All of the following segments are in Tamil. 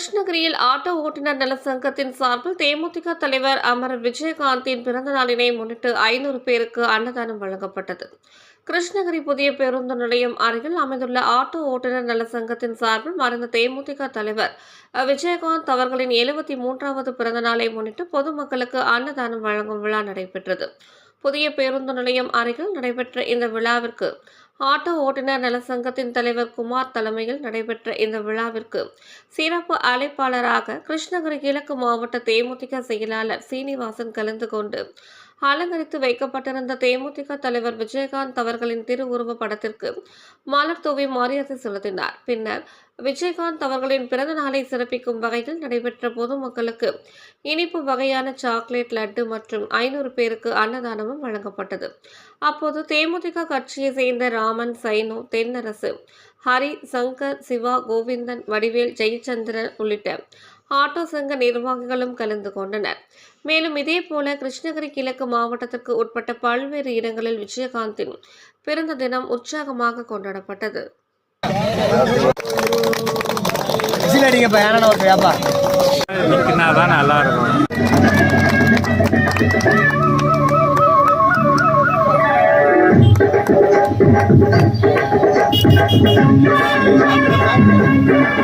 கிருஷ்ணகிரியில் ஆட்டோ ஓட்டுநர் நல சங்கத்தின் சார்பில் தேமுதிக தலைவர் அமரர் விஜயகாந்தின் பிறந்த நாளினை முன்னிட்டு ஐநூறு பேருக்கு அன்னதானம் வழங்கப்பட்டது. கிருஷ்ணகிரி புதிய பேருந்து நிலையம் அருகில் அமைந்துள்ள ஆட்டோ ஓட்டுநர் நல சங்கத்தின் சார்பில் மறைந்த தேமுதிக தலைவர் விஜயகாந்த் அவர்களின் எழுபத்தி மூன்றாவது பிறந்த நாளை முன்னிட்டு பொதுமக்களுக்கு அன்னதானம் வழங்கும் விழா நடைபெற்றது. புதிய பேருந்து நிலையம் அருகில் நடைபெற்ற இந்த விழாவிற்கு ஆட்டோ ஓட்டுநர் நல சங்கத்தின் தலைவர் குமார் தலைமையில் நடைபெற்ற இந்த விழாவிற்கு சிறப்பு அழைப்பாளராக கிருஷ்ணகிரி கிழக்கு மாவட்ட தேமுதிக செயலாளர் சீனிவாசன் கலந்து கொண்டு அலங்கரித்து வைக்கப்பட்டிருந்த தேமுதிக தலைவர் விஜயகாந்த் அவர்களின் திருவுருவ படத்திற்கு மலர் தூவி மரியாதை செலுத்தினார். பின்னர் விஜயகாந்த் அவர்களின் பிறந்த நாளை சிறப்பிக்கும் வகையில் நடைபெற்ற பொதுமக்களுக்கு இனிப்பு வகையான சாக்லேட் லட்டு மற்றும் ஐநூறு பேருக்கு அன்னதானமும் வழங்கப்பட்டது. அப்போது தேமுதிக கட்சியை சேர்ந்த ராமன் சைனு தென்னரசு ஹரி சங்கர் சிவா கோவிந்தன் வடிவேல் ஜெயச்சந்திரன் உள்ளிட்ட ஆட்டோ சங்க நிர்வாகிகளும் கலந்து கொண்டனர். மேலும் இதேபோல கிருஷ்ணகிரி கிழக்கு மாவட்டத்திற்கு உட்பட்ட பல்வேறு இடங்களில் விஜயகாந்தின் பிறந்த தினம் உற்சாகமாக கொண்டாடப்பட்டது. நல்லா இருக்கும்.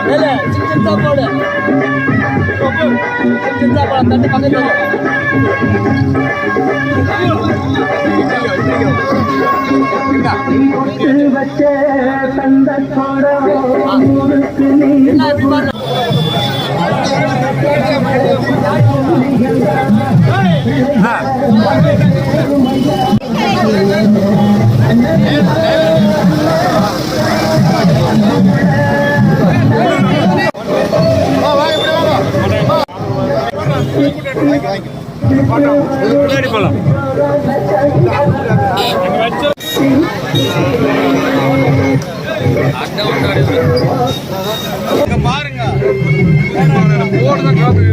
Hele, çıktın tam oraya. Topu, çıktın tam oraya. Tadı bakın tadı. बच्चे संदत छोड़ो हाँ பாருங்க. முன்னாடி போகலாம் பாருங்க போடுதான் காப்பி